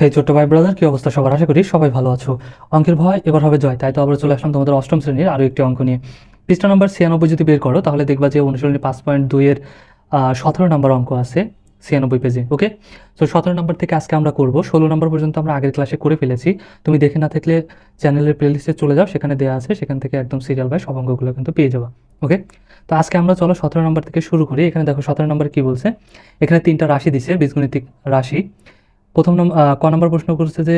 হে ছোট্ট ভাই ব্রাদার কি অবস্থা সবার? আশা করি সবাই ভালো আছো। অঙ্কের ভয়, এবার হবে জয়। তাই তো আবার চলে আসলাম তোমাদের অষ্টম শ্রেণির আরও একটি অঙ্ক নিয়ে। পৃষ্ঠা নম্বর ছিয়ানব্বই যদি বের করো, তাহলে দেখবা যে অনুশীলনী পাঁচ পয়েন্ট দুইয়ের সতেরো নম্বর অঙ্ক আছে ছিয়ানব্বই পেজে ওকে তো সতেরো নম্বর থেকে আজকে আমরা করব। ষোলো নম্বর পর্যন্ত আমরা আগের ক্লাসে করে ফেলেছি। তুমি দেখে না থাকলে চ্যানেলের প্লেলিস্টে চলে যাও, সেখানে দেওয়া আছে, সেখান থেকে একদম সিরিয়াল বাই সব অঙ্কগুলো কিন্তু পেয়ে যাবা ওকে তো আজকে আমরা চলো সতেরো নম্বর থেকে শুরু করি। এখানে দেখো সতেরো নম্বর কি বলছে? এখানে তিনটা রাশি দিছে, বীজগণিতিক রাশি। প্রথম ক নম্বর প্রশ্ন করছে যে,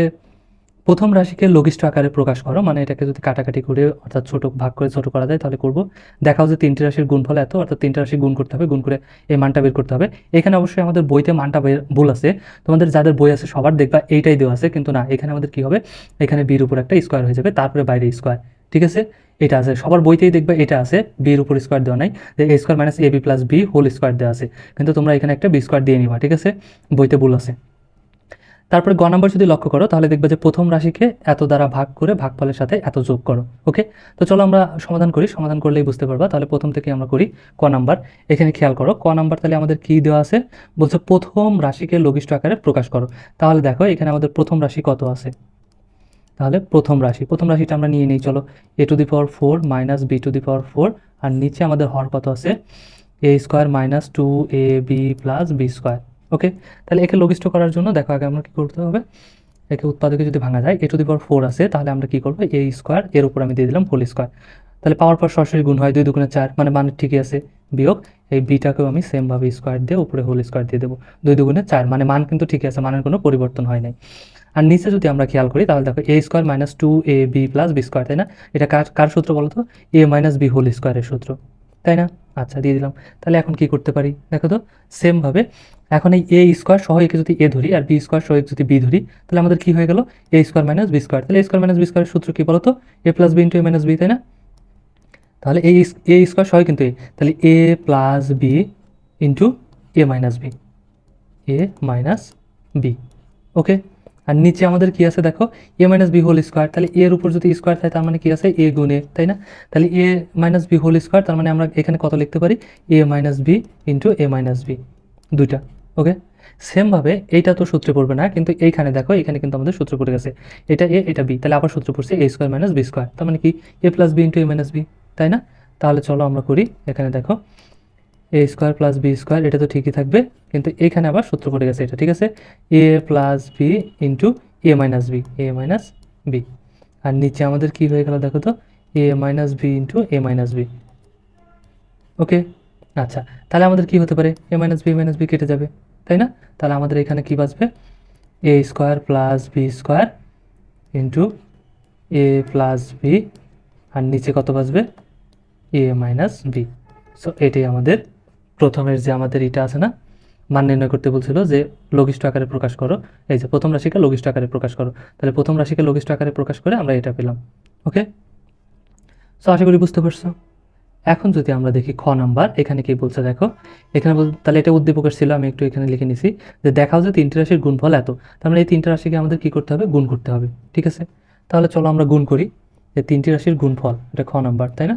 প্রথম রাশিকে লঘিষ্ঠ আকারে প্রকাশ করো মানে এটাকে যদি কাটাকাটি করে, অর্থাৎ ছোট, ভাগ করে ছোট করা যায়, তাহলে করব। দেখাও যে তিনটি রাশির গুণফল এত, অর্থাৎ তিনটা রাশি গুণ করতে হবে, গুণ করে এই মানটা বের করতে হবে। এখানে অবশ্যই আমাদের বইতে মানটা ভুল আছে। তোমাদের যাদের বই আছে, সবার দেখবা এইটাই দেওয়া আছে, কিন্তু না, এখানে আমাদের কি হবে? এখানে বির উপর একটা স্কোয়ার হয়ে যাবে, তারপরে বাইরে স্কোয়ার ঠিক আছে? এটা আছে। সবার বইতেই দেখবে এটা আছে, বির উপর স্কোয়ার দেওয়া নাই। যে A square minus A B plus B whole square দেওয়া আছে। কিন্তু তোমরা এখানে একটা বি স্কোয়ার দিয়ে নিবা, ঠিক আছে? বইতে ভুল আছে। তারপরে গ নাম্বার যদি লক্ষ্য করো, তাহলে দেখবে যে প্রথম রাশিকে এত দ্বারা ভাগ করে ভাগফলের সাথে এত যোগ করো ওকে তো চলো আমরা সমাধান করি, সমাধান করলেই বুঝতে পারবা। তাহলে প্রথম থেকে আমরা করি ক নাম্বার। এখানে খেয়াল করো, ক নাম্বার তাহলে আমাদের কি দেওয়া আছে? বলছে প্রথম রাশিকে লঘিষ্ঠ আকারে প্রকাশ করো। তাহলে দেখো, এখানে আমাদের প্রথম রাশি কত আছে? তাহলে প্রথম রাশি, প্রথম রাশিটা আমরা নিয়ে নিই, চলো। A to the power four minus B to the power four আর নিচে আমাদের হর কত আছে? A square minus two A B plus B square okay তাহলে একে লঘিষ্ঠ করার জন্য দেখো আগে আমরা কী করতে হবে? একে উৎপাদকে যদি ভাঙা যায় এ টু দি পাওয়ার ফোর আছে, তাহলে আমরা কী করব? এ স্কোয়ার এর উপর আমি দিয়ে দিলাম হোল স্কোয়ার তাহলে পাওয়ার পর সরাসরি গুণ হয় দুই দুগুণে চার মানে মানে ঠিকই আছে, বিয়োগ। এই বিটাকেও আমি সেমভাবে স্কোয়ার দিয়ে উপরে হোল স্কোয়ার দিয়ে দেবো। দুই দুগুণে চার মানে মান কিন্তু ঠিকই আছে, মানের কোনো পরিবর্তন হয় নাই। আর নিচে যদি আমরা খেয়াল করি, তাহলে দেখো A square minus two A B plus B square তাই না? এটা কার কার সূত্র বলো তো এ মাইনাস বি হোল স্কোয়ারের সূত্র। তাই না? আচ্ছা দিয়ে দিলাম। তাহলে এখন কি করতে পারি? দেখো তো সেমভাবে এখন এই এ স্কোয়ার সহ একে যদি এ ধরি আর বি স্কোয়ার সহ যদি বি ধরি, তাহলে আমাদের কি হয়ে গেল? A square minus B square তাহলে A square minus B square সূত্র কি বলো তো A plus B into A minus B তাই না? তাহলে এই এ স্কোয়ার সহ কিন্তু এ তাহলে A plus B into A minus B A minus B okay আর নিচে আমাদের কি আছে দেখো? A minus B whole square তাহলে এর উপর যদি স্কোয়ার থাকে, তার মানে কি আছে? এ গুণে, তাই না? তাহলে A minus B whole square তার মানে আমরা এখানে কত লিখতে পারি? A minus B into A minus B দুইটা ওকে সেমভাবে এইটা তো সূত্রে পড়বে না, কিন্তু এইখানে দেখো, এখানে কিন্তু আমাদের সূত্র পড়ে গেছে। এটা এ এটা বি তাহলে আবার সূত্র পড়ছে A square minus B square তার মানে কি? A plus B into A minus B তাই না? তাহলে চলো আমরা করি, এখানে দেখো A square plus B square এটা তো ঠিকই থাকবে, কিন্তু এইখানে আবার সূত্র পড়ে গেছে এটা, ঠিক আছে? A plus B into A minus B A minus B আর নিচে আমাদের কি হয়ে গেল দেখো তো? A minus B into A minus B okay? আচ্ছা তাহলে আমাদের কি হতে পারে? A minus B minus B কেটে যাবে, তাই না? তাহলে আমাদের এখানে কি বাঁচবে? A square plus B square into A plus B আর নিচে কত বাঁচবে? এ মাইনাস বি সো এটাই আমাদের প্রথমের যে আমাদের এটা আছে না, মান নির্ণয় করতে বলছিল যে লঘিষ্ঠ আকারে প্রকাশ করো। এই যে প্রথম রাশিকে লঘিষ্ঠ আকারে প্রকাশ করো। তাহলে প্রথম রাশিকে লঘিষ্ঠ আকারে প্রকাশ করে আমরা এটা পেলাম। ওকে? সো আশা করি বুঝতে পারছ। এখন যদি আমরা দেখি খ নাম্বার, এখানে কি বলছে দেখো? এখানে বল তাহলে এটা উদ্দীপকের ছিল, আমি একটু এখানে লিখে নিছি যে দেখাও যে তিনটি রাশির গুণফল এত। তার মানে এই তিনটা রাশিকে আমাদের কি করতে হবে? গুণ করতে হবে। ঠিক আছে? তাহলে চলো আমরা গুণ করি যে তিনটি রাশির গুণফল, এটা খ নাম্বার, তাই না?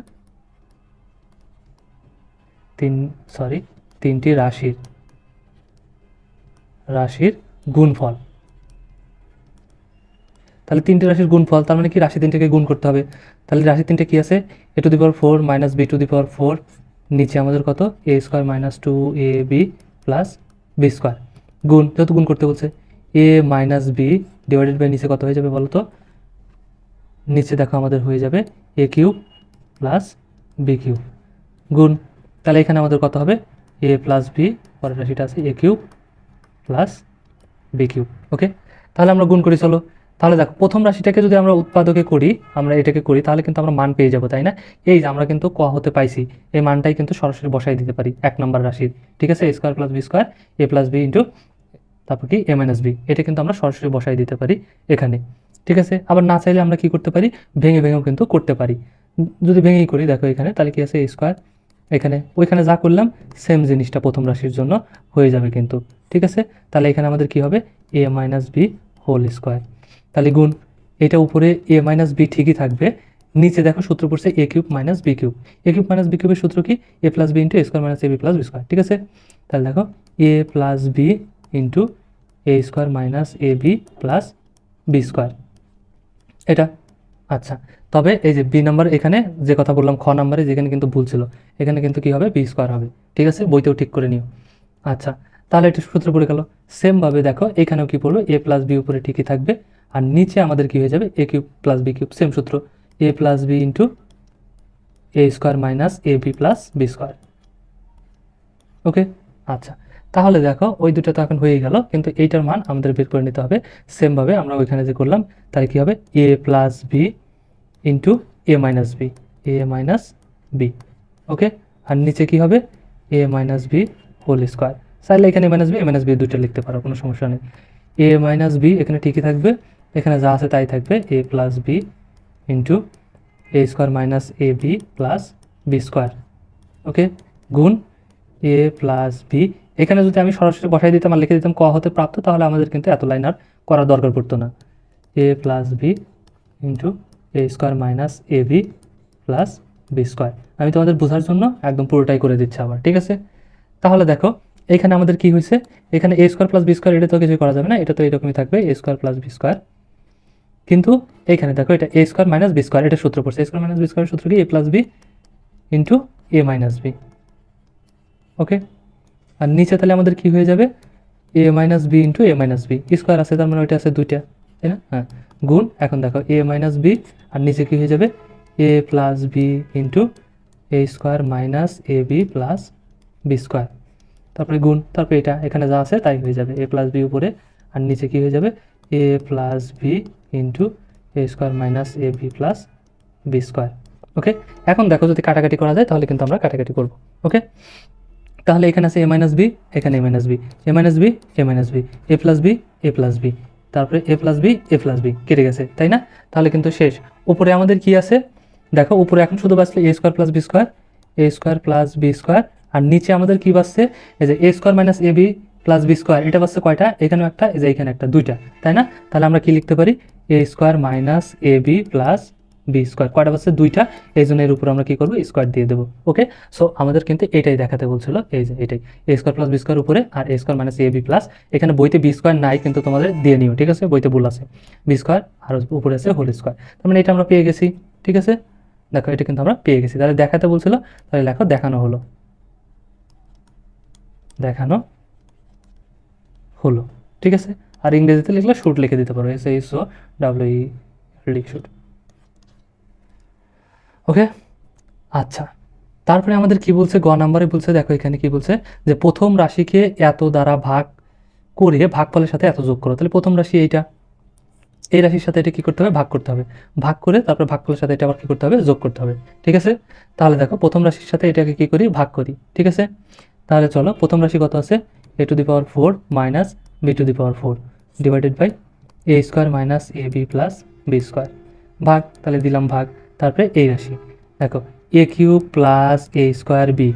তিন সরি তিনটি রাশির রাশির গুণফল। তাহলে তিনটে রাশির গুণফল, তার মানে কি? রাশি তিনটাকে গুণ করতে হবে। তাহলে রাশি তিনটে কি আছে? A to the power four minus B to the power four, নিচে আমাদের কত? A square minus two A B plus B square. গুণ, যেহেতু গুণ করতে বলছে, A minus B divided by নিচে কত হয়ে যাবে বলো তো নিচে দেখো আমাদের হয়ে যাবে A cube plus B cube. গুণ তাহলে এখানে আমাদের কত হবে? এ প্লাস বি পরের রাশিটা আছে A cube plus B cube okay তাহলে আমরা গুণ করি, চলো। তাহলে দেখো, প্রথম রাশিটাকে যদি আমরা উৎপাদকে করি, আমরা এটাকে করি, তাহলে কিন্তু আমরা মান পেয়ে যাব, তাই না? এই যে আমরা কিন্তু ক হতে পাইছি, এই মানটাই কিন্তু সরাসরি বসাই দিতে পারি, এক নম্বর রাশির, ঠিক আছে? A square plus B square A plus B into তারপর কি? এ মাইনাস বি এটা কিন্তু আমরা সরাসরি বসাই দিতে পারি এখানে, ঠিক আছে? আবার না চাইলে আমরা কি করতে পারি? ভেঙে ভেঙেও কিন্তু করতে পারি। যদি ভেঙেই করি, দেখো এখানে, তাহলে কি আছে? এ স্কোয়ার এখানে, ওইখানে যা করলাম সেম জিনিসটা প্রথম রাশির জন্য হয়ে যাবে কিন্তু, ঠিক আছে? তাহলে এখানে আমাদের কি হবে? A minus B whole square তাহলে গুণ, এটা উপরে এ মাইনাস বি ঠিকই থাকবে, নিচে দেখো সূত্র পড়ছে A cube minus B cube A cube minus B কিউবের সূত্র কি? A plus B into A square minus A B plus B square ঠিক আছে? তাহলে দেখো A plus B into A square minus A B plus B square এটা আচ্ছা তবে এই যে বি নাম্বার এখানে যে কথা বললাম, খ নাম্বারে যেখানে কিন্তু ভুল ছিল, এখানে কিন্তু কি হবে? বি স্কোয়ার হবে। ঠিক আছে? বইতেও ঠিক করে নিও। আচ্ছা তাহলে এটা সূত্র পড়ে গেল। সেমভাবে দেখো, এখানেও কি পড়ল? এ প্লাস বি উপরে ঠিকই থাকবে। আর নিচে আমাদের কি হয়ে যাবে? A cube plus B cube same সূত্র। A plus B into A square minus A B plus B square okay আচ্ছা তাহলে দেখো, ওই দুটো তো এখন হয়ে গেল, কিন্তু এইটার মান আমাদের বের করে নিতে হবে। সেমভাবে আমরা ওইখানে যে করলাম, তাহলে কী হবে? A plus B into A minus B A minus B okay আর নিচে কি হবে? A minus B whole square চাইলে এখানে minus B A minus B দুটো লিখতে পারো, কোনো সমস্যা নেই। এ মাইনাস বি এখানে ঠিকই থাকবে। এখানে যা আছে তাই থাকবে। A plus B into A square minus A B plus B square okay গুণ এ প্লাস বি এখানে যদি আমি সরাসরি বসাই দিতাম আর লিখে দিতাম ক হতে প্রাপ্ত, তাহলে আমাদের কিন্তু এত লাইন আর করার দরকার পড়তো না। A plus B into A square minus A B plus B square আমি তোমাদের বোঝার জন্য একদম পুরোটাই করে দিচ্ছি আবার, ঠিক আছে? তাহলে দেখো, এখানে আমাদের কি হয়েছে? এখানে A square plus B square এটা তো কিছু করা যাবে না, এটা তো এরকমই থাকবে A square plus B square কিন্তু এইখানে দেখো, এটা A square minus B square এটা সূত্র পড়ছে। A square minus B square সূত্র কি? A plus B into A minus B okay আর নিচে তাহলে আমাদের কি হয়ে যাবে? A minus B into A minus B square আছে, তার মানে ওইটা আছে দুইটা, তাই না? হ্যাঁ। গুণ। এখন দেখো এ মাইনাস বি আর নিচে কি হয়ে যাবে? A plus B into A square minus A B plus B square তারপরে গুণ, তারপরে এটা, এখানে যা আছে তাই হয়ে যাবে এ প্লাস বি উপরে। আর নিচে কি হয়ে যাবে? A plus B into A square minus A B plus B square okay এখন দেখো, যদি কাটাকাটি করা যায়, তাহলে কিন্তু আমরা কাটাকাটি করব। ওকে তাহলে এখানে আছে এ মাইনাস বি এখানে A minus B A minus B A minus B A plus B A plus B তারপরে A plus B A plus B কেটে গেছে, তাই না? তাহলে কিন্তু শেষ। উপরে আমাদের কি আছে? দেখো, উপরে এখন শুধু বাঁচলে A square plus B square A square plus B square আর নিচে আমাদের কি বাঁচছে? এই যে A square minus A B plus B square এটা বাঁচছে কয়টা? এখানেও একটা, এই যে এখানে একটা, দুইটা, তাই না? তাহলে আমরা কি লিখতে পারি? A square minus A B plus B square কয়টা বাচ্চা দুইটা, এই জন্য এর উপর আমরা কী করব? স্কোয়ার দিয়ে দেবো। ওকে সো আমাদের কিন্তু এটাই দেখাতে বলছিল, এই যে এটাই। A square plus B square উপরে আর A square minus A B plus এখানে বইতে বি স্কোয়ার নাই, কিন্তু তোমাদের দিয়ে নিও, ঠিক আছে? বইতে ভুল আছে। বি স্কোয়ার আর উপরে আছে হোল স্কোয়ার তার মানে এটা আমরা পেয়ে গেছি, ঠিক আছে? দেখো, এটা কিন্তু আমরা পেয়ে গেছি। তাহলে দেখাতে বলছিল, তাহলে লেখো দেখানো হলো। দেখানো হলো, ঠিক আছে? আর ইংরেজিতে লিখলে শুট লিখে দিতে পারো S H O W E shoot okay? আচ্ছা। তারপরে আমাদের কি বলছে? গ নাম্বারে বলছে, দেখো এখানে কি বলছে, যে প্রথম রাশিকে এত দ্বারা ভাগ করে ভাগফলের সাথে এত যোগ করো। তাহলে প্রথম রাশি এইটা। এই রাশির সাথে এটা কি করতে হবে? ভাগ করতে হবে। ভাগ করে তারপরে ভাগফলের সাথে এটা আবার কি করতে হবে? যোগ করতে হবে। ঠিক আছে? তাহলে দেখো, প্রথম রাশির সাথে এটাকে কি করি? ভাগ করি। ঠিক আছে? তাহলে চলো, প্রথম রাশি কত আছে? A to the power four minus B to the power four divided by A square minus A B plus B square. ভাগ, তাহলে দিলাম ভাগ। তারপরে এই রাশি। দেখো A cube plus A square B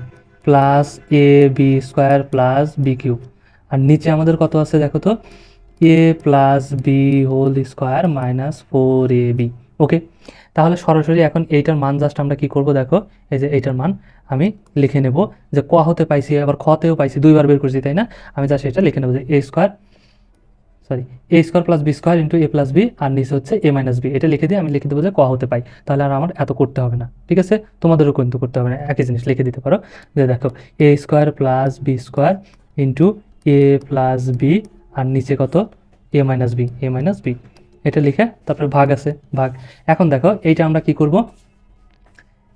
plus A B square plus B cube. আর নিচে আমাদের কত আছে দেখো তো? A plus B whole square minus four A B okay তাহলে সরাসরি এখন এইটার মান জাস্ট আমরা কি করব দেখো? এই যে এইটার মান আমি লিখে নেব যে ক হতে পাইছি, আবার খতেও পাইছি, দুইবার বের করছি, তাই না? আমি জাস্ট এটা লিখে নেব যে A square sorry A square plus B square into A plus B আর নিচে হচ্ছে এ মাইনাস বি এটা লিখে দিয়ে আমি লিখে দেবো যে ক হতে পাই। তাহলে আর আমার এত করতে হবে না। ঠিক আছে? তোমাদেরও কিন্তু করতে হবে না। একই জিনিস লিখে দিতে পারো। যে দেখো A square plus B square into A plus B আর নিচে কত? A minus B A minus B এটা লিখে তারপরে ভাগ আছে, ভাগ। এখন দেখো, এইটা আমরা কি করব?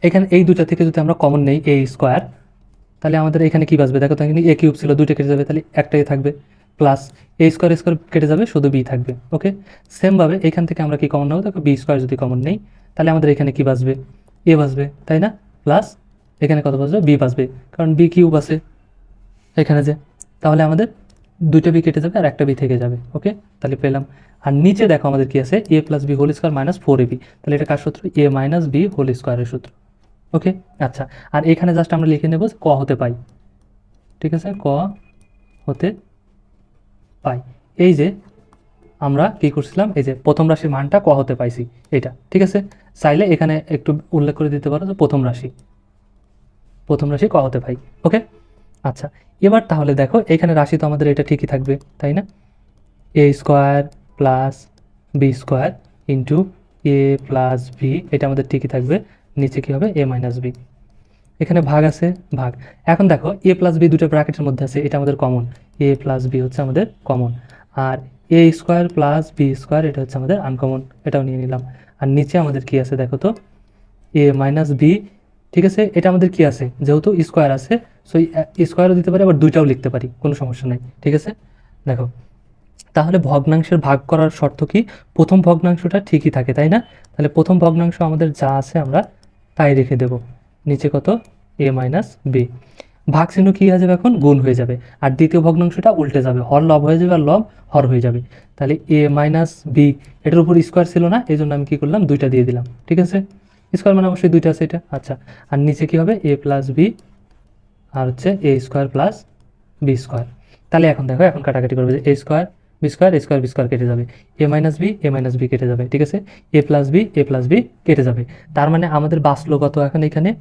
এখানে এই দুটা থেকে যদি আমরা কমন নেই এ স্কোয়ার তাহলে আমাদের এখানে কি বাঁচবে? দেখো তো এখানে এ কিউব ছিল, দুইটা কেটে যাবে, তাহলে একটাই থাকবে। প্লাস এ স্কোয়ার স্কোয়ার কেটে যাবে, শুধু বি থাকবে ওকে সেমভাবে এখান থেকে আমরা কি কমন নেব? দেখো বি স্কোয়ার যদি কমন নেই, তাহলে আমাদের এখানে কি বাঁচবে? এ বাঁচবে, তাই না? প্লাস এখানে কত বাঁচবে? বি বাঁচবে, কারণ বি কিউব আছে এখানে যে, তাহলে আমাদের দুইটা বি কেটে যাবে আর একটা বি থেকে যাবে ওকে তাহলে পেলাম। আর নিচে দেখো আমাদের কি আছে? A plus B whole square minus four A B তাহলে এটা কার সূত্র? এ মাইনাস বি হোল স্কোয়ারের সূত্র ওকে আচ্ছা আর এখানে জাস্ট আমরা লিখে নেব ক হতে পাই, ঠিক আছে? ক হতে পাই। এই যে আমরা কি করছিলাম? এই যে প্রথম রাশির মানটা ক হতে পাইছি এটা ঠিক আছে? চাইলে এখানে একটু উল্লেখ করে দিতে পারো যে প্রথম রাশি। প্রথম রাশি ক হতে পাই, ওকে? আচ্ছা এবার তাহলে দেখো, এখানে রাশি তো আমাদের এটা ঠিকই থাকবে, তাই না? A square plus B square into A plus B এটা আমাদের ঠিকই থাকবে। নিচে কী হবে? এ মাইনাস বি এখানে ভাগ আছে, ভাগ। এখন দেখো এ প্লাস বি দুটো ব্র্যাকেটের মধ্যে আছে, এটা আমাদের কমন এ প্লাস বি হচ্ছে আমাদের common R A square plus B square এটা হচ্ছে আমাদের আনকমন এটাও নিয়ে নিলাম। আর নিচে আমাদের কি আছে দেখো তো? এ মাইনাস বি ঠিক আছে? এটা আমাদের কি আছে? যেহেতু স্কোয়ার আছে সো স্কোয়ারও দিতে পারি, আবার দুইটাও লিখতে পারি, কোনো সমস্যা নাই, ঠিক আছে? দেখো, তাহলে ভগ্নাংশের ভাগ করার শর্ত কি? প্রথম ভগ্নাংশটা ঠিকই থাকে, তাই না? তাহলে প্রথম ভগ্নাংশ আমাদের যা আছে আমরা তাই রেখে দেব। নিচে কত? এ মাইনাস বি ভাগ চিহ্ন কী হয়ে যাবে এখন? গুণ হয়ে যাবে। আর দ্বিতীয় ভগ্নাংশটা উল্টে যাবে। হর লব হয়ে যাবে আর লব হর হয়ে যাবে। তাহলে এ মাইনাস বি এটার উপর স্কোয়ার ছিল না, এই জন্য আমি কী করলাম? দুইটা দিয়ে দিলাম। ঠিক আছে? স্কোয়ার মানে অবশ্যই দুইটা আছে এটা। আচ্ছা আর নিচে কী হবে? এ প্লাস বি আর হচ্ছে A square plus B square তাহলে এখন দেখো, এখন কাটাকাটি করবে যে A square B square, A square, B square কেটে যাবে। A minus B, A minus B কেটে যাবে, ঠিক আছে? A plus B, A plus B কেটে যাবে। তার মানে আমাদের বাঁচলো কত এখন এখানে?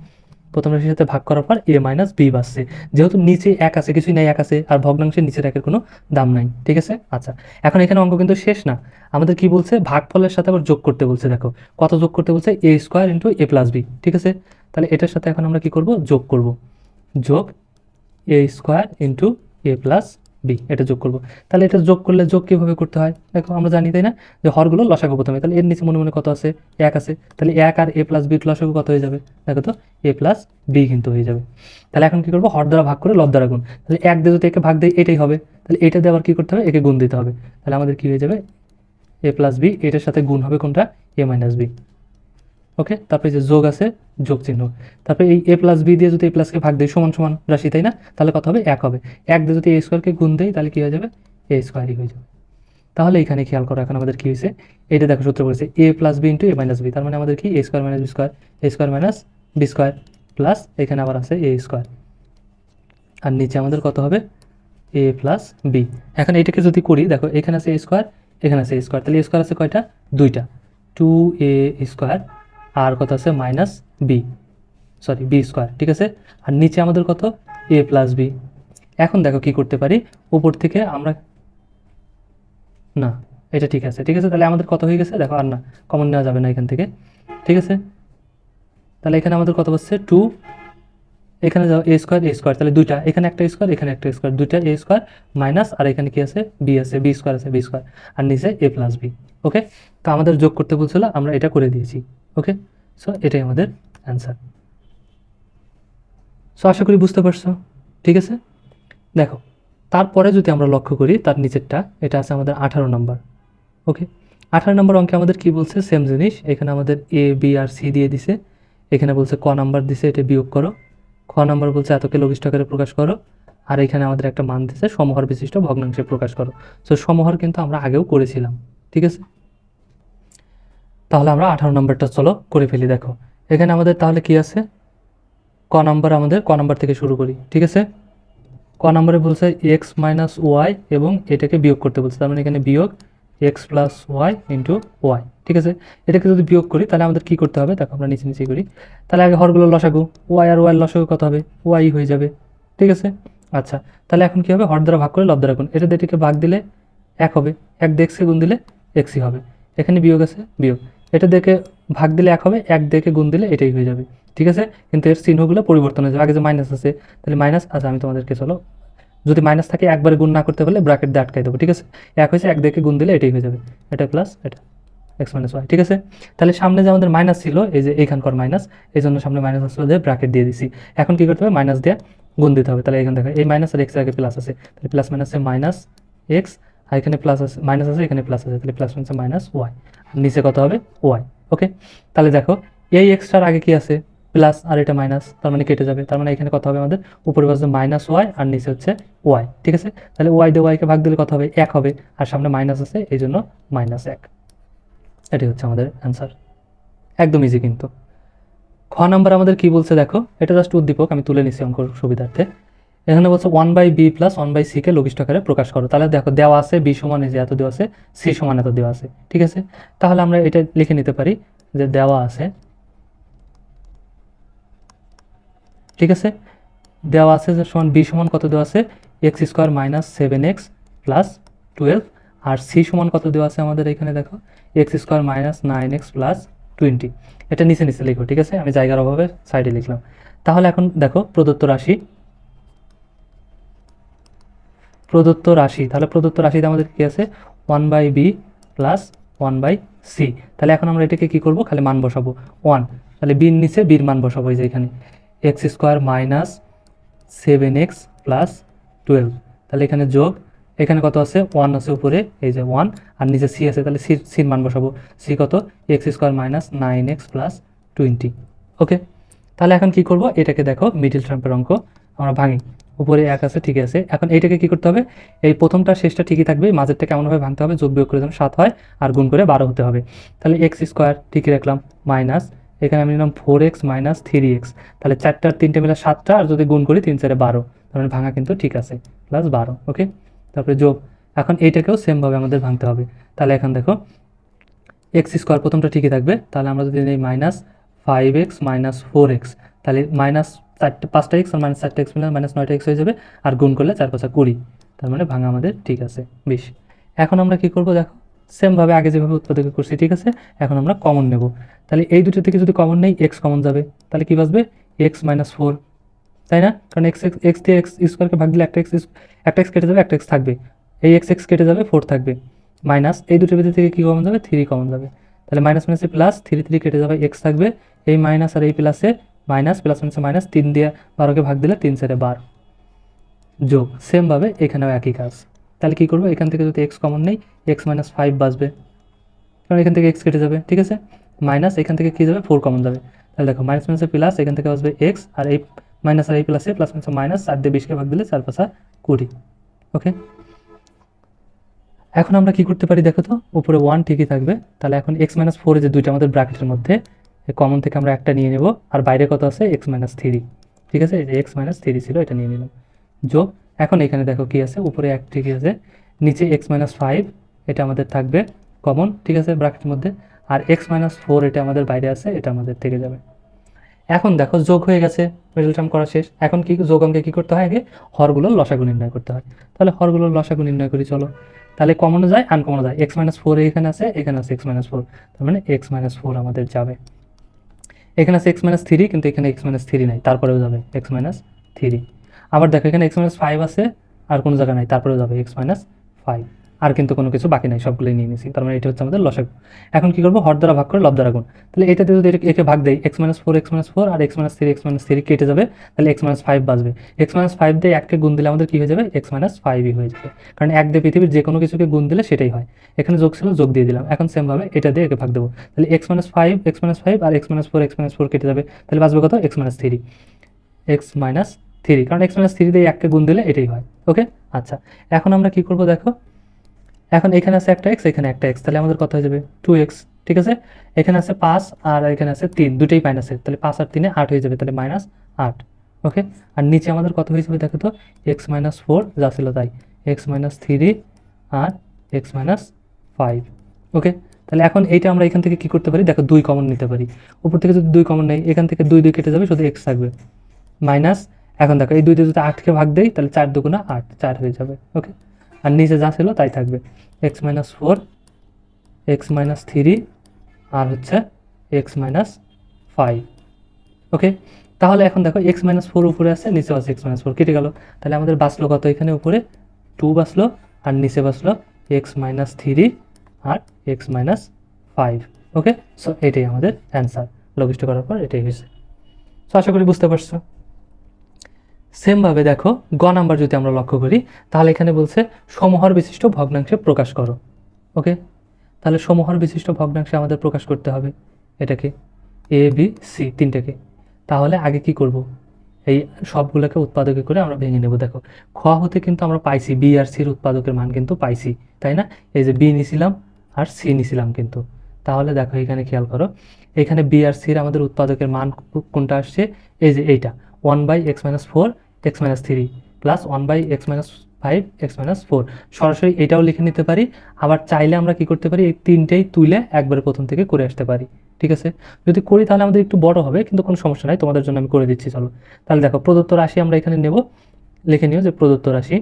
প্রথম রাশির সাথে ভাগ করার পর এ মাইনাস বি বাসছে। যেহেতু নিচে এক আছে, কিছুই নাই এক আছে, আর ভগ্নাংশের নিচের একের কোনো দাম নাই, ঠিক আছে? আচ্ছা এখন এখানে অঙ্ক কিন্তু শেষ না। আমাদের কি বলছে? ভাগফলের সাথে আবার যোগ করতে বলছে, দেখো। কত যোগ করতে বলছে? A square into A plus B, ঠিক আছে? তাহলে এটার সাথে এখন আমরা কি করব? যোগ করব। যোগ A square into A plus B এটা যোগ করব। তাহলে এটা যোগ করলে যোগ কীভাবে করতে হয়? দেখো, আমরা জানি, তাই না? যে হরগুলো লসাগু প্রথমে। তাহলে এর নিচে মনে মনে কত আছে? এক আছে। তাহলে এক আর এ প্লাস বির লসাগু কত হয়ে যাবে? দেখো তো এ প্লাস বি কিন্তু হয়ে যাবে। তাহলে এখন কী করব? হর দ্বারা ভাগ করে লব দ্বারা গুণ। তাহলে এক দিয়ে যদি একে ভাগ দেয় এটাই হবে। তাহলে এটা দিয়ে আবার কী করতে হবে? একে গুণ দিতে হবে। তাহলে আমাদের কী হয়ে যাবে? এ প্লাস বি এটার সাথে গুণ হবে কোনটা? এ মাইনাস বি ওকে তারপরে যে যোগ আছে, যোগ চিহ্ন। তারপরে এই এ প্লাস বি দিয়ে যদি এ প্লাসকে ভাগ দেয় সমান সমান রাশি, তাই না? তাহলে কত হবে? এক হবে। এক দিয়ে যদি এ স্কোয়ারকে গুণ দেয় তাহলে কী হয়ে যাবে? এ স্কোয়ারই হয়ে যাবে। তাহলে এখানে খেয়াল করো, এখন আমাদের কী হয়েছে? এটা দেখো সূত্র বলেছে A plus B into A minus B তার মানে আমাদের কি? A square minus B square A square minus B square plus এখানে আবার আছে এ স্কোয়ার আর নিচে আমাদের কত হবে? এ প্লাস বি এখন এটাকে যদি করি, দেখো এখানে আছে এ স্কোয়ার এখানে আছে এ স্কোয়ার তাহলে এ স্কোয়ার আছে কয়টা? দুইটা। টু এ স্কোয়ার আর কত আছে? Minus B sorry B square ঠিক আছে? আর নিচে আমাদের কত? এ প্লাস বি এখন দেখো কি করতে পারি? উপর থেকে আমরা, না, এটা ঠিক আছে ঠিক আছে? তাহলে আমাদের কত হয়ে গেছে? দেখো, আর না কমন নেওয়া যাবে না এখান থেকে, ঠিক আছে? তাহলে এখানে আমাদের কত হচ্ছে টু এখানে যাও এ স্কোয়ার এ স্কোয়ার তাহলে দুইটা, এখানে একটা স্কোয়ার এখানে একটা স্কোয়ার দুইটা এ স্কোয়ার মাইনাস আর এখানে কি আছে? বি আছে বি স্কোয়ার আছে বি স্কোয়ার আর নিচে এ প্লাস বি ওকে তো আমাদের যোগ করতে বলছিল, আমরা এটা করে দিয়েছি। ওকে সো এটাই আমাদের অ্যান্সার সো আশা করি বুঝতে পারছ? ঠিক আছে? দেখো, তারপরে যদি আমরা লক্ষ্য করি, তার নিচেরটা, এটা আছে আমাদের আঠারো নম্বর ওকে আঠারো নম্বর অঙ্কে আমাদের কি বলছে? সেম জিনিস। এখানে আমাদের এ বি আর সি দিয়ে দিছে। এখানে বলছে ক নাম্বার দিছে, এটা বিয়োগ করো। খ নাম্বার বলছে এতকে লঘিষ্ঠ আকারে প্রকাশ করো। আর এখানে আমাদের একটা মান দিছে, সমহর বিশিষ্ট ভগ্নাংশে প্রকাশ করো। সো সমহর কিন্তু আমরা আগেও করেছিলাম। ঠিক আছে? তাহলে আমরা আঠারো নম্বরটা চলো করে ফেলি, দেখো। এখানে আমাদের তাহলে কি আছে? ক নাম্বার আমাদের, ক নাম্বার থেকে শুরু করি, ঠিক আছে? ক নাম্বারে বলছে এক্স মাইনাস ওয়াই এবং এটাকে বিয়োগ করতে বলছে, তার মানে এখানে বিয়োগ X plus Y into Y ঠিক আছে? এটাকে যদি বিয়োগ করি, তাহলে আমাদের কী করতে হবে? দেখো আমরা নিচে নিচে করি। তাহলে আগে হরগুলো লসাগু ওয়াই আর ওয়াই লসাগু কত হবে? ওয়াই হয়ে যাবে, ঠিক আছে? আচ্ছা তাহলে এখন কী হবে? হর দ্বারা ভাগ করে লব দ্বারা গুণ। এটা এটাকে ভাগ দিলে এক হবে, এক এক্সে গুণ দিলে এক্সই হবে। এখানে বিয়োগ আছে, বিয়োগ। এটা দেখে ভাগ দিলে এক হবে, এক দেখে গুণ দিলে এটাই হয়ে যাবে। ঠিক আছে? কিন্তু এর চিহ্নগুলো পরিবর্তন হয়ে যাবে। আগে যে মাইনাস আছে, তাহলে মাইনাস আচ্ছা আমি তোমাদেরকে চলো, যদি মাইনাস থাকে, একবারে গুণ না করতে পারলে ব্র্যাকেট দিয়ে আটকাই দেবো, ঠিক আছে? এক হয়েছে, এক দেখে গুণ দিলে এটাই হয়ে যাবে। এটা প্লাস এটা এক্স মাইনাস ওয়াই ঠিক আছে? তাহলে সামনে যে আমাদের মাইনাস ছিল, এই যে এইখানকার মাইনাস এই জন্য সামনে মাইনাস আসলে দিয়ে ব্র্যাকেট দিয়ে দিছি। এখন কী করতে হবে? মাইনাস দিয়ে গুণ দিতে হবে। তাহলে এখান দেখো, এই মাইনাস আর এক্স আগে প্লাস আছে। তাহলে প্লাস মাইনাসে মাইনাস এক্স আর এখানে প্লাস আছে মাইনাস আছে, এখানে প্লাস আছে, তাহলে প্লাস মাইনাসে মাইনাস ওয়াই আর নিচে কত হবে? ওয়াই ওকে তাহলে দেখো, এই এক্সটার আগে কি আছে? প্লাস আর এটা মাইনাস তার মানে কেটে যাবে। তার মানে এখানে কত হবে আমাদের? উপরে পাশে মাইনাস ওয়াই আর নিচে হচ্ছে ওয়াই ঠিক আছে? তাহলে ওয়াই দিয়ে ওয়াইকে ভাগ দিলে কত হবে? এক হবে। আর সামনে মাইনাস আছে, এই জন্য মাইনাস এক। এটাই হচ্ছে আমাদের অ্যান্সার একদম ইজি কিন্তু। খ নাম্বার আমাদের কি বলছে দেখো? এটা জাস্ট উদ্দীপক, আমি তুলে নিচ্ছি অঙ্কর সুবিধার্থে। এখানে বলছে one by B plus one by সিকে লঘিষ্ঠ আকারে প্রকাশ করো। তাহলে দেখো দেওয়া আছে বি সমান যে এত দেওয়া আছে সি সমান এত দেওয়া আছে ঠিক আছে? তাহলে আমরা এটা লিখে নিতে পারি যে দেওয়া আছে ঠিক আছে? দেওয়া আছে যে সমান বি সমান কত দেওয়া আছে? X square minus seven X plus twelve আর সি সমান কত দেওয়া আছে আমাদের এখানে দেখো? X square minus nine X plus twenty এটা নিচে নিচে লিখো ঠিক আছে? আমি জায়গার অভাবে সাইডে লিখলাম। তাহলে এখন দেখো প্রদত্ত রাশি প্রদত্ত রাশি। তাহলে প্রদত্ত রাশিতে আমাদের কী আছে? One by B plus one by C তাহলে এখন আমরা এটাকে কী করব? খালি মান বসাবো। ওয়ান তাহলে বির নিচে বির মান বসাবো এই যে এখানে। X square minus seven X plus twelve তাহলে এখানে যোগ। এখানে কত আছে? ওয়ান আছে উপরে, এই যে ওয়ান আর নিচে সি আছে, তাহলে সি সির মান বসাবো। সি কত? X square minus nine X plus twenty okay তাহলে এখন কি করব? এটাকে দেখো মিডিল ট্রাম্পের অঙ্ক। আমরা ভাঙি। উপরে এক আছে, ঠিক আছে। এখন এইটাকে কি করতে হবে? এই প্রথমটা, শেষটা ঠিকই থাকবে। মাঝেরটা কেমনভাবে ভাঙতে হবে, যোগ বিয়োগ করে যেন সাত হয় আর গুণ করে বারো হতে হবে। তাহলে এক্স স্কোয়ার ঠিকই রাখলাম মাইনাস এখানে আমি নিলাম four X minus three X তাহলে চারটার তিনটে মিলে সাতটা, আর যদি গুণ করি তিন চারে বারো। তার মানে ভাঙা কিন্তু ঠিক আছে প্লাস বারো ওকে তারপরে যোগ, এখন এইটাকেও সেমভাবে আমাদের ভাঙতে হবে। তাহলে এখন দেখো এক্স স্কোয়ার প্রথমটা ঠিকই থাকবে। তাহলে আমরা যদি নিই minus five X minus four X তাহলে মাইনাস চারটে পাঁচটা এক্স আর মাইনাস চারটে এক্স মিলে মাইনাস নয়টা এক্স হয়ে যাবে, আর গুণ করলে চার পাঁচা কুড়ি। তার মানে ভাঙা আমাদের ঠিক আছে, বিশ। এখন আমরা কি করব দেখো? সেমভাবে আগে যেভাবে উৎপাদক করছি, ঠিক আছে? এখন আমরা কমন নেব। তাহলে এই দুটো থেকে যদি কমন নেই এক্স কমন যাবে। তাহলে কি বাঁচবে? এক্স মাইনাস ফোর তাই না? কারণ এক্স এক্স এক্স দিয়ে এক্স স্কোয়ারকে ভাগ দিলে একটা এক্স একটা এক্স কেটে যাবে, একটা এক্স থাকবে। এই এক্স এক্স কেটে যাবে ফোর থাকবে। মাইনাস এই দুটোর ভিতর থেকে কী কমন যাবে? থ্রি কমন যাবে। তাহলে মাইনাস মাইনাসে প্লাস থ্রি থ্রি কেটে যাবে এক্স থাকবে। এই মাইনাস আর এই প্লাসে মাইনাস প্লাস মাইনাসে মাইনাস তিন দিয়ে বারোকে ভাগ দিলে তিন চারে বার। যোগ সেমভাবে এখানেও একই কাজ। তাহলে কী করব? এখান থেকে যদি এক্স কমন নেই এক্স মাইনাস ফাইভ বাসবে কারণ এখান থেকে এক্স কেটে যাবে, ঠিক আছে? মাইনাস এখান থেকে কী যাবে? ফোর কমন যাবে। তাহলে দেখো মাইনাস মাইনাসে প্লাস এখান থেকে আসবে এক্স আর এই মাইনাস আর এই প্লাসে প্লাস মাইনাস মাইনাস চার দিয়ে বিশকে ভাগ দিলে চার পাশা কুড়ি। ওকে এখন আমরা কি করতে পারি দেখো তো? উপরে ওয়ান ঠিকই থাকবে। তাহলে এখন এক্স মাইনাস ফোরে যে দুইটা আমাদের ব্র্যাকেটের মধ্যে কমন থেকে আমরা একটা নিয়ে নেব, আর বাইরে কত আছে? এক্স মাইনাস থ্রি ঠিক আছে? যে এক্স মাইনাস থ্রি ছিল, এটা নিয়ে নিলাম। যোগ, এখন এখানে দেখো কি আছে? উপরে এক ঠিকই আছে, নিচে এক্স মাইনাস ফাইভ এটা আমাদের থাকবে কমন ঠিক আছে? ব্র্যাকেটের মধ্যে। আর এক্স মাইনাস ফোর এটা আমাদের বাইরে আছে, এটা আমাদের থেকে যাবে। এখন দেখো, যোগ হয়ে গেছে মিডল টার্ম করা শেষ। এখন কি, যোগ অঙ্কে কী করতে হয় আগে? হরগুলোর লসাগু নির্ণয় করতে হয়। তাহলে হরগুলোর লসাগু নির্ণয় করি, চলো। তাহলে কমনও যায় আনকমনও যায়। এক্স মাইনাস ফোর এখানে আছে এখানে আছে এক্স মাইনাস ফোর তার মানে এক্স মাইনাস ফোর আমাদের যাবে। এখানে আছে এক্স মাইনাস থ্রি কিন্তু এখানে এক্স মাইনাস থ্রি নাই, তারপরেও যাবে এক্স মাইনাস থ্রি আবার দেখো, এখানে এক্স মাইনাস ফাইভ আছে, আর কোনো জায়গা নাই, তারপরেও যাবে এক্স মাইনাস ফাইভ আর কিন্তু কোনো কিছু বাকি নাই সবগুলোই নিয়ে নিয়েছি তার মানে এটা হচ্ছে আমাদের লসাগু এখন কি করব হর দ্বারা ভাগ করে লব দ্বারা গুণ তাহলে এটাতে যদি একে ভাগ দেয় X minus four X minus four আর X minus three X minus three কেটে যাবে তাহলে এক্স মাইনাস ফাইভ বাজবে এক্স মাইনাস ফাইভ দিয়ে এককে গুণ দিলে আমাদের কী হয়ে যাবে এক্স মাইনাস ফাইভই হয়ে যাবে কারণ এক দিয়ে পৃথিবীর যে কোনো কিছুকে গুণ দিলে সেটাই হয় এখানে যোগ ছিল যোগ দিয়ে দিলাম এখন সেমভাবে এটা দিয়ে একে ভাগ দেবো তাহলে X minus five X minus five আর X minus four X minus four কেটে যাবে তাহলে বাঁচবে কত X minus three X minus three কারণ এক্স মাইনাস থ্রি দিয়ে এককে গুণ দিলে এটাই হয় ওকে আচ্ছা এখন আমরা কি করব দেখো এখন এখানে আছে একটা এক্স এখানে একটা এক্স তাহলে আমাদের কত হয়ে যাবে? টু এক্স ঠিক আছে? এখানে আছে পাঁচ আর এখানে আছে তিন দুটোই মাইনাসের তাহলে পাঁচ আর তিনে আট হয়ে যাবে, তাহলে মাইনাস আট ওকে আর নিচে আমাদের কত হয়ে যাবে দেখো তো? এক্স মাইনাস ফোর যা ছিল তাই। এক্স মাইনাস থ্রি আর এক্স মাইনাস ফাইভ ওকে তাহলে এখন এইটা আমরা এখান থেকে কি করতে পারি? দেখো দুই কমন নিতে পারি। উপর থেকে যদি দুই কমন নেই, এখান থেকে দুই দুই কেটে যাবে, শুধু এক্স থাকবে। মাইনাস এখন দেখো এই দুইটা যদি আটকে ভাগ দেই, তাহলে চার দুগুণা আট, চার হয়ে যাবে ওকে আর নিচে যা ছিল তাই থাকবে। X minus four X minus three আর হচ্ছে এক্স মাইনাস ফাইভ ওকে তাহলে এখন দেখো এক্স মাইনাস ফোর উপরে আছে নিচে আছে এক্স মাইনাস ফোর কেটে গেল। তাহলে আমাদের বাঁচলো কত এখানে উপরে? টু বাঁচলো, আর নিচে বাঁচলো এক্স মাইনাস থ্রি আর X minus five okay so এটাই আমাদের অ্যান্সার লঘিষ্ঠ করার পর এটাই হয়েছে। সো আশা করি বুঝতে পারছ। সেমভাবে দেখো, গ নাম্বার যদি আমরা লক্ষ্য করি, তাহলে এখানে বলছে সমহর বিশিষ্ট ভগ্নাংশে প্রকাশ করো। ওকে? তাহলে সমহর বিশিষ্ট ভগ্নাংশে আমাদের প্রকাশ করতে হবে। এটাকে এ বি সি তিনটাকে। তাহলে আগে কি করব? এই সবগুলোকে উৎপাদকে করে আমরা ভেঙে নেব। দেখো, খ হতে কিন্তু আমরা পাইছি বি আর সির উৎপাদকের মান কিন্তু পাইছি, তাই না? এই যে বি নিছিলাম আর সি নিছিলাম কিন্তু। তাহলে দেখো, এখানে খেয়াল করো, এখানে বি আর সির আমাদের উৎপাদকের মান কোনটা আসছে? এই যে এইটা one by X minus four X minus three plus one by X minus five X minus four সরাসরি এটাও লিখে নিতে পারি। আবার চাইলে আমরা কি করতে পারি? এই তিনটেই তুলে একবারে প্রথম থেকে করে আসতে পারি। ঠিক আছে? যদি করি তাহলে আমাদের একটু বড় হবে, কিন্তু কোনো সমস্যা নাই, তোমাদের জন্য আমি করে দিচ্ছি, চলো। তাহলে দেখো, প্রদত্ত রাশি আমরা এখানে নেব। লিখে নিও যে প্রদত্ত রাশি।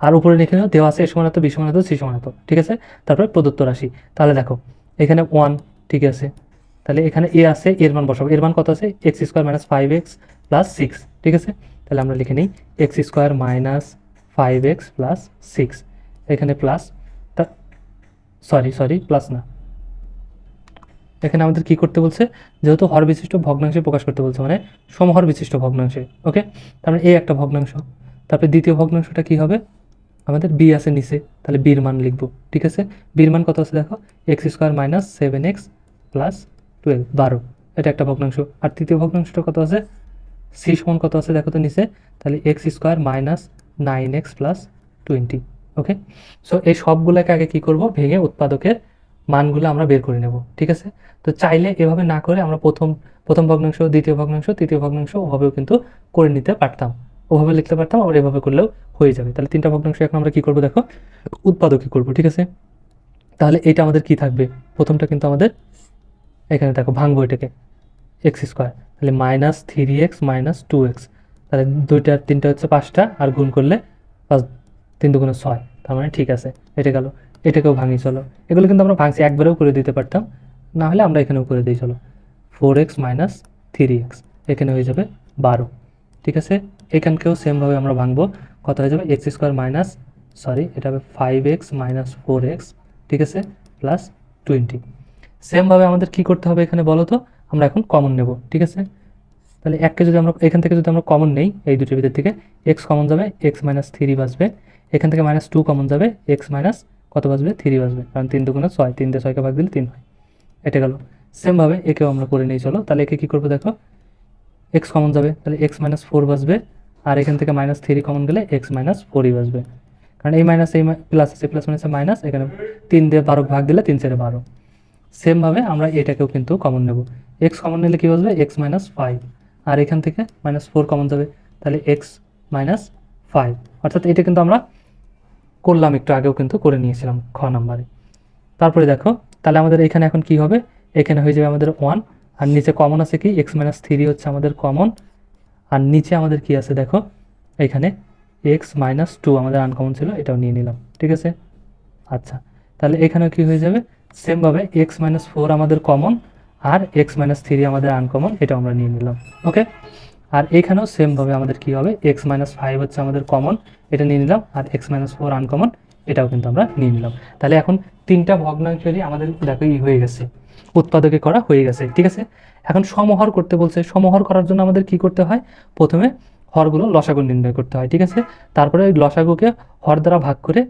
আর উপরে লিখে নেও, দেওয়া আছে এ সমান এত বি সমান এত সি সমান এত ঠিক আছে? তারপরে প্রদত্ত রাশি। তাহলে দেখো, এখানে ওয়ান ঠিক আছে? তাহলে এখানে এ আছে, এর মান বসাবো। এর মান কত আছে? X square minus five X plus six, ঠিক আছে? তাহলে আমরা লিখে নিই X square minus five X plus six. এখানে প্লাস সরি সরি, প্লাস না। এখানে আমাদের কি করতে বলছে? যেহেতু হর বিশিষ্ট ভগ্নাংশে প্রকাশ করতে বলছে মানে সমহর বিশিষ্ট ভগ্নাংশে, ওকে? তার মানে এ একটা ভগ্নাংশ। তারপরে দ্বিতীয় ভগ্নাংশটা কি হবে? আমাদের বি আছে নিচে, তাহলে বির মান লিখব, ঠিক আছে? বির মান কত আছে দেখো? X square minus seven X plus twelve বারো। এটা একটা ভগ্নাংশ। আর তৃতীয় ভগ্নাংশটা কত আছে? সি সমান কত আছে? দেখো তো নিচে। তাহলে X square minus nine X plus twenty okay so এই সবগুলোকে আগে কি করব? ভেঙে উৎপাদকের মানগুলো আমরা বের করে নেব, ঠিক আছে? তো চাইলে এভাবে না করে আমরা প্রথম প্রথম ভগ্নাংশ, দ্বিতীয় ভগ্নাংশ, তৃতীয় ভগ্নাংশ ওভাবেও কিন্তু করে নিতে পারতাম। ওভাবে লিখতে পারতাম, আবার এভাবে করলেও হয়ে যাবে। তাহলে তিনটা ভগ্নাংশ এখন আমরা কি করব দেখো? উৎপাদকে করব, ঠিক আছে? তাহলে এটা আমাদের কি থাকবে? প্রথমটা কিন্তু আমাদের এখানে দেখো ভাঙবো এটাকে এক্স স্কোয়ার তাহলে minus three X minus two X তাহলে দুইটা, তিনটা হচ্ছে পাঁচটা, আর গুণ করলে পাঁচ, তিন দুগুণে ছয়, তার মানে ঠিক আছে, এটা গেল, এটাকেও ভাঙি চলো, এগুলো কিন্তু আমরা ভাঙছি, একবারেও করে দিতে পারতাম, না হলে আমরা এখানেও করে দিই, চলো four X minus three X এখানে হয়ে যাবে বারো, ঠিক আছে, এখানকেও সেমভাবে আমরা ভাঙবো, কত হয়ে যাবে এক্স স্কোয়ার মাইনাস সরি এটা হবে five X minus four X ঠিক আছে প্লাস টোয়েন্টি সেমভাবে আমাদের কি করতে হবে এখানে বলো তো? আমরা এখন কমন নেব, ঠিক আছে? তাহলে এককে যদি আমরা, এখান থেকে যদি আমরা কমন নেই, এই দুটোর ভিতর থেকে এক্স কমন যাবে এক্স মাইনাস থ্রি বাজবে এখান থেকে মাইনাস টু কমন যাবে এক্স মাইনাস কত বাজবে থ্রি বাজবে কারণ তিন দুগুণে ছয়, তিন দিয়ে ছয়কে ভাগ দিলে তিন হয়। এটা গেল। সেমভাবে একেও আমরা করে নিয়ে চলো। তাহলে একে কী করব দেখো? এক্স কমন যাবে, তাহলে এক্স মাইনাস ফোর বাজবে আর এখান থেকে মাইনাস থ্রি কমন গেলে এক্স মাইনাস ফোরই বাজবে কারণ এই মাইনাস এই প্লাস আছে প্লাস মাইনাসে মাইনাস এখানে তিন দিয়ে বারো ভাগ দিলে তিন চারে বারো। সেমভাবে আমরা এটাকেও কিন্তু কমন নেব। এক্স কমন নিলে কী বাজবে এক্স মাইনাস ফাইভ আর এখান থেকে মাইনাস ফোর কমন যাবে। তাহলে এক্স মাইনাস ফাইভ অর্থাৎ এটা কিন্তু আমরা করলাম, একটু আগেও কিন্তু করে নিয়েছিলাম খ নাম্বারে। তারপরে দেখো, তাহলে আমাদের এখানে এখন কি হবে? এখানে হয়ে যাবে আমাদের ওয়ান আর নিচে কমন আছে কি? এক্স মাইনাস থ্রি হচ্ছে আমাদের কমন আর নিচে আমাদের কি আছে দেখো? এখানে এক্স মাইনাস টু আমাদের আনকমন ছিল, এটাও নিয়ে নিলাম। ঠিক আছে? আচ্ছা। তাহলে এখানেও কি হয়ে যাবে? সেমভাবে এক্স মাইনাস ফোর আমাদের কমন আর এক্স মাইনাস থ্রি আমাদের আনকমন এটাও আমরা নিয়ে নিলাম ওকে আর এখানেও সেমভাবে আমাদের কি হবে? এক্স মাইনাস ফাইভ হচ্ছে আমাদের কমন এটা নিয়ে নিলাম, আর এক্স মাইনাস ফোর আনকমন এটাও কিন্তু আমরা নিয়ে নিলাম। তাহলে এখন তিনটা ভগ্নাংশেরই আমাদের, দেখো, ই হয়ে গেছে, উৎপাদকে করা হয়ে গেছে, ঠিক আছে? এখন সমহর করতে বলছে, সমহর করার জন্য আমাদের কি করতে হয়? প্রথমে হরগুলো লসাগু নির্ণয় করতে হয়, ঠিক আছে? তারপরে ওই লসাগুকে হর দ্বারা ভাগ করে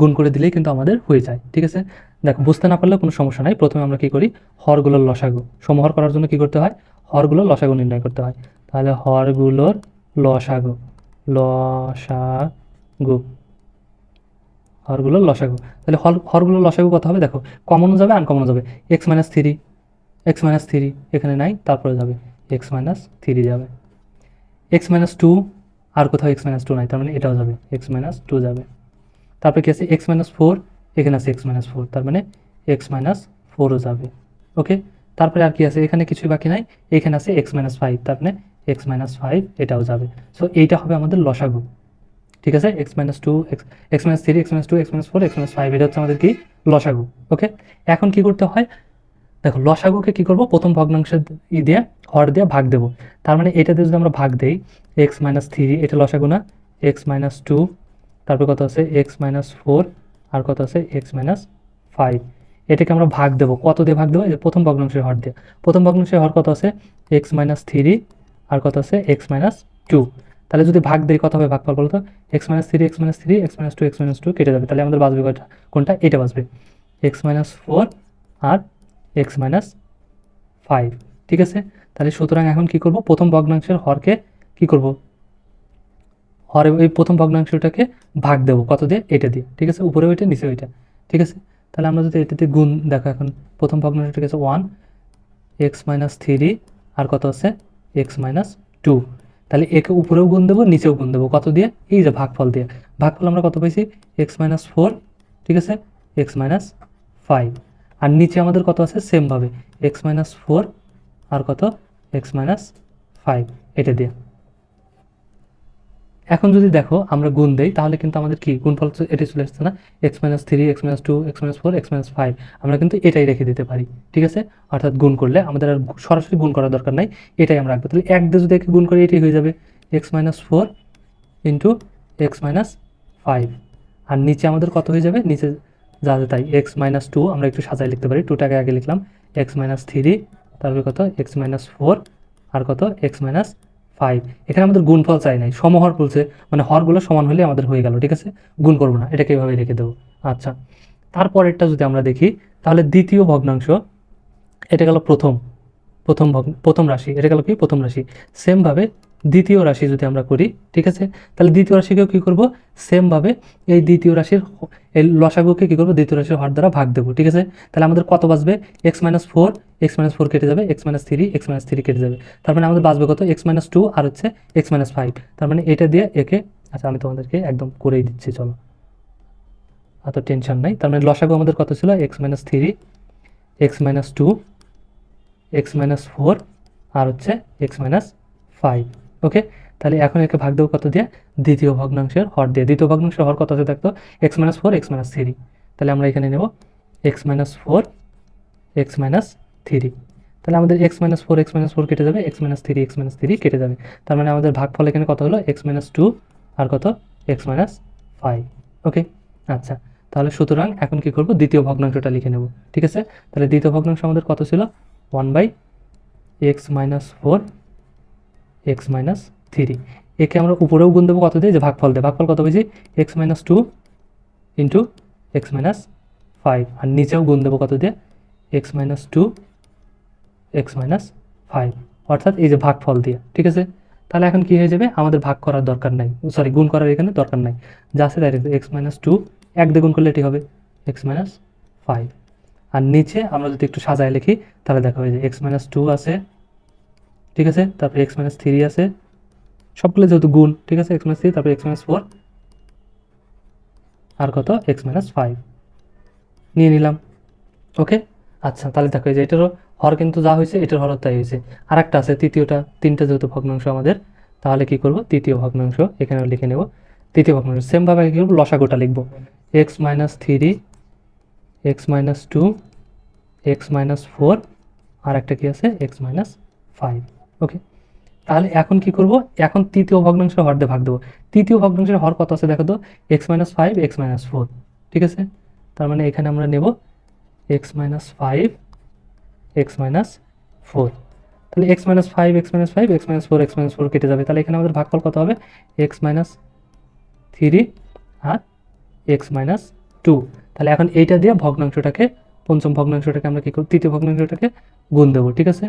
গুণ করে দিলেই কিন্তু আমাদের হয়ে যায়, ঠিক আছে? দেখো, বুঝতে না পারলেও কোনো সমস্যা নাই। প্রথমে আমরা কি করি? হরগুলোর লসাগু। সমহর করার জন্য কি করতে হয়? হরগুলোর লসাগু নির্ণয় করতে হয়। তাহলে হরগুলোর লসাগু লসাগু। হরগুলোর লসাগু। তাহলে হর হরগুলোর লসাগু কথা হবে? দেখো কমনও যাবে আনকমনও যাবে। X minus three X minus three এখানে নাই, তারপরে যাবে। এক্স মাইনাস থ্রি যাবে। এক্স মাইনাস টু আর কোথাও এক্স মাইনাস টু নাই, তার মানে এটাও যাবে। এক্স মাইনাস টু যাবে। তারপরে কি আছে এক্স মাইনাস ফোর এখানে আছে এক্স মাইনাস ফোর তার মানে এক্স মাইনাস ফোরও যাবে ওকে তারপরে আর কি আছে এখানে কিছুই বাকি নাই এখানে আছে এক্স মাইনাস ফাইভ তার মানে এক্স মাইনাস ফাইভ এটাও যাবে সো এইটা হবে আমাদের লসাগু ঠিক আছে X minus two X X minus three X minus two X minus four X minus five এটা হচ্ছে আমাদের কি লসাগু ওকে এখন কি করতে হয় দেখো লসাগুকে কি করব প্রথম ভগ্নাংশের ই দিয়ে হর দিয়ে ভাগ দেবো তার মানে এটাতে যদি আমরা ভাগ দেই এক্স মাইনাস থ্রি এটা লসাগু না এক্স মাইনাস টু তারপর কত আছে এক্স মাইনাস ফোর আর কত আছে এক্স মাইনাস ফাইভ এটাকে আমরা ভাগ দেবো কত দিয়ে ভাগ দেবো প্রথম ভগ্নাংশের হর দিয়ে প্রথম ভগ্নাংশের হর কত আছে এক্স মাইনাস থ্রি আর কত আছে এক্স মাইনাস টু তাহলে যদি ভাগ দেই কত হবে ভাগ ভাগফল বলতো x minus three x minus three x minus two x minus two কেটে যাবে তাহলে আমাদের বাঁচবে কয়টা কোনটা এটা বাঁচবে এক্স মাইনাস ফোর আর এক্স মাইনাস ফাইভ ঠিক আছে তাহলে সুতরাং এখন কি করব প্রথম ভগ্নাংশের হরকে কি করব হরে এই প্রথম ভগ্নাংশটাকে ভাগ দেবো। কত দিয়ে? এটা দিয়ে। ঠিক আছে? উপরে ওইটা, নিচে ওইটা। ঠিক আছে? তাহলে আমরা যদি এটাতে গুণ দেখো এখন, প্রথম ভগ্নাংশটা আছে ওয়ান এক্স মাইনাস থ্রি আর কত আছে? এক্স মাইনাস টু তাহলে একে উপরেও গুণ দেবো, নিচেও গুণ দেবো। কত দিয়ে? এই যে ভাগফল দিয়ে। ভাগফল আমরা কত পাইছি? এক্স মাইনাস ফোর ঠিক আছে? এক্স মাইনাস ফাইভ আর নিচে আমাদের কত আছে? সেমভাবে এক্স মাইনাস ফোর আর কত? এক্স মাইনাস ফাইভ এটা দিয়ে। এখন যদি দেখো আমরা গুণ দেই তাহলে কিন্তু আমাদের কি গুণফল তো এটাই চলে আসছে না x minus three x minus two x minus four x minus five আমরা কিন্তু এটাই রেখে দিতে পারি ঠিক আছে অর্থাৎ গুণ করলে আমাদের আর সরাসরি গুণ করার দরকার নাই এটাই আমরা রাখব তাহলে এক দিয়ে যদি একে গুণ করি এটাই হয়ে যাবে x minus four into x minus five আর নিচে আমাদের কত হয়ে যাবে নিচে যা আছে তাই এক্স মাইনাস টু আমরা একটু সাজায় লিখতে পারি টুটাকে আগে লিখলাম এক্স মাইনাস থ্রি তারপরে কত এক্স মাইনাস ফোর আর কত এক্স মাইনাস ফাইভ এখানে আমাদের গুণফল চাই নাই, সমহর বলছে মানে হরগুলো সমান হলে আমাদের হয়ে গেল, ঠিক আছে? গুণ করব না, এটাকে এভাবে রেখে দেবো। আচ্ছা তারপরেরটা যদি আমরা দেখি, তাহলে দ্বিতীয় ভগ্নাংশ, এটা গেল প্রথম প্রথম ভগ্ন প্রথম রাশি, এটা গেল কি? প্রথম রাশি। সেমভাবে দ্বিতীয় রাশি যদি আমরা করি ঠিক আছে তাহলে দ্বিতীয় রাশিকেও কী করব সেমভাবে এই দ্বিতীয় রাশির এই লসাগুকে কী করব দ্বিতীয় রাশির হর দ্বারা ভাগ দেবো ঠিক আছে তাহলে আমাদের কত বাঁচবে x minus four x minus four কেটে যাবে x minus three x minus three কেটে যাবে তার মানে আমাদের বাঁচবে কত এক্স মাইনাস টু আর হচ্ছে এক্স মাইনাস ফাইভ তার মানে এটা দিয়ে একে আচ্ছা আমি তোমাদেরকে একদম করেই দিচ্ছি চলো এত টেনশন নাই তার মানে লসাগু আমাদের কত ছিল x minus three x minus two x minus four আর হচ্ছে এক্স মাইনাস ফাইভ ওকে তাহলে এখন একে ভাগ দেবো কত দিয়ে দ্বিতীয় ভগ্নাংশের হর দিয়ে দ্বিতীয় ভগ্নাংশের হর কত আছে দেখতো x minus four x minus three তাহলে আমরা এখানে নেব x minus four x minus three তাহলে আমাদের x minus four x minus four কেটে যাবে x minus three x minus three কেটে যাবে তার মানে আমাদের ভাগফল এখানে কত হলো এক্স মাইনাস টু আর কত এক্স মাইনাস ফাইভ ওকে আচ্ছা তাহলে সুতরাং এখন কি করব দ্বিতীয় ভগ্নাংশটা লিখে নেব ঠিক আছে তাহলে দ্বিতীয় ভগ্নাংশ আমাদের কত ছিল one by x minus four x minus three একে আমরা উপরেও গুণ দেবো কত দিয়ে? যে ভাগফল দেয়। ভাগফল কত পেয়েছি? X minus two into x minus five আর নিচেও গুণ দেবো কত দিয়ে? X minus two x minus five অর্থাৎ এই যে ভাগফল দিয়ে। ঠিক আছে? তাহলে এখন কি হয়ে যাবে? আমাদের ভাগ করার দরকার নাই। সরি গুণ করার এখানে দরকার নাই। যা আছে তাই এক্স মাইনাস টু এক দিয়ে গুণ করলে এটি হবে এক্স মাইনাস ফাইভ আর নিচে আমরা যদি একটু সাজায় লিখি, তাহলে দেখা হয়ে যায় এক্স মাইনাস টু আছে। ঠিক আছে? তারপরে এক্স মাইনাস থ্রি আছে। সবগুলো যেহেতু গুণ, ঠিক আছে? এক্স মাইনাস থ্রি তারপরে এক্স মাইনাস ফোর আর কত? এক্স মাইনাস ফাইভ নিয়ে নিলাম। ওকে আচ্ছা তাহলে দেখো যে এটারও হর কিন্তু যা হয়েছে, এটার হরও তাই হয়েছে। আর একটা আছে, তৃতীয়টা, তিনটা যেহেতু ভগ্নাংশ আমাদের, তাহলে কি করব? তৃতীয় ভগ্নাংশ, এখানে লিখে নেব। তৃতীয় ভগ্নাংশ সেমভাবে কী করব? লসাগুটা লিখব। X minus three x minus two x minus four আর একটা কি আছে? এক্স মাইনাস ফাইভ ওকে তাহলে এখন কি করব এখন তৃতীয় ভগ্নাংশের হর দিয়ে ভাগ দেবো তৃতীয় ভগ্নাংশের হর কত আছে দেখো তো x minus five x minus four ঠিক আছে তার মানে এখানে আমরা নেব x minus five x minus four তাহলে x minus five x minus five x minus four x minus four কেটে যাবে তাহলে এখানে আমাদের ভাগফল কত হবে এক্স মাইনাস থ্রি আর এক্স মাইনাস টু তাহলে এখন এইটা দিয়ে ভগ্নাংশটাকে পঞ্চম ভগ্নাংশটাকে আমরা কী করব তৃতীয় ভগ্নাংশটাকে গুণ দেবো ঠিক আছে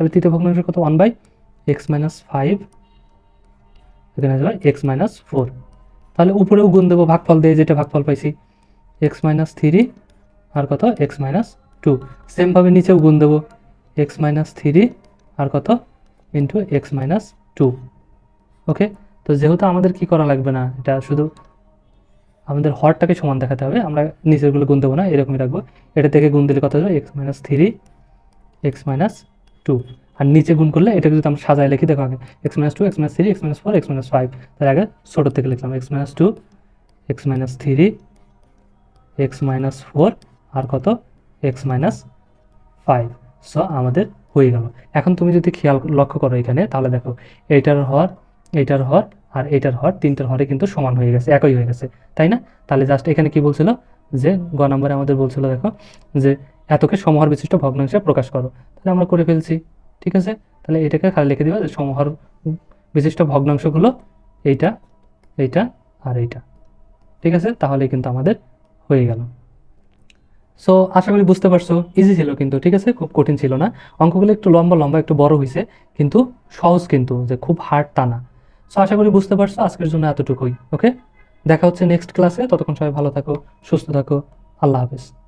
তাহলে তৃতীয় ভগ্নাংশ কত? One by x minus five এখানে আসবে এক্স মাইনাস ফোর তাহলে উপরেও গুণ দেবো, ভাগফল দিয়ে যেটা ভাগফল পাইছি। এক্স মাইনাস থ্রি আর কত? এক্স মাইনাস টু সেমভাবে নিচেও গুণ দেবো এক্স মাইনাস থ্রি আর কত? Into x minus two okay তো যেহেতু আমাদের কি করা লাগবে না, এটা শুধু আমাদের হরটাকে সমান দেখাতে হবে, আমরা নিচেরগুলো গুণ দেবো না, এরকমই রাখব। এটা থেকে গুণ দিলে কত হবে x minus three x minus two আর নিচে গুণ করলে এটাকে যদি আমরা সাজায় লিখি, দেখো আগে x minus two x minus three x minus four x minus five তার আগে ছোটোর থেকে লিখলাম x minus two x minus three x minus four আর কত? এক্স মাইনাস ফাইভ সো আমাদের হয়ে গেল। এখন তুমি যদি খেয়াল লক্ষ্য করো এখানে, তাহলে দেখো, এইটার হর এইটার হর, আর এইটার হর, তিনটার হরে কিন্তু সমান হয়ে গেছে, একই হয়ে গেছে। তাই না? তাহলে জাস্ট এখানে কি বলছিল? যে গ নম্বরে আমাদের বলছিল, দেখো, যে এতকে সমহর বিশিষ্ট ভগ্নাংশে প্রকাশ করো। তাহলে আমরা করে ফেলছি, ঠিক আছে? তাহলে এটাকে খালি লিখে দিবা যে সমহর বিশিষ্ট ভগ্নাংশগুলো এইটা এইটা আর এইটা। ঠিক আছে? তাহলে কিন্তু আমাদের হয়ে গেল। সো আশা করি বুঝতে পারছ ইজি ছিল কিন্তু, ঠিক আছে? খুব কঠিন ছিল না। অঙ্কগুলো একটু লম্বা লম্বা, একটু বড় হয়েছে কিন্তু সহজ কিন্তু, যে খুব হার্ড তা না। সো আশা করি বুঝতে পারছ, আজকের জন্য এতটুকুই ওকে দেখা হচ্ছে নেক্সট ক্লাসে ততক্ষণ সবাই ভালো থাকো, সুস্থ থাকো। আল্লাহ হাফেজ।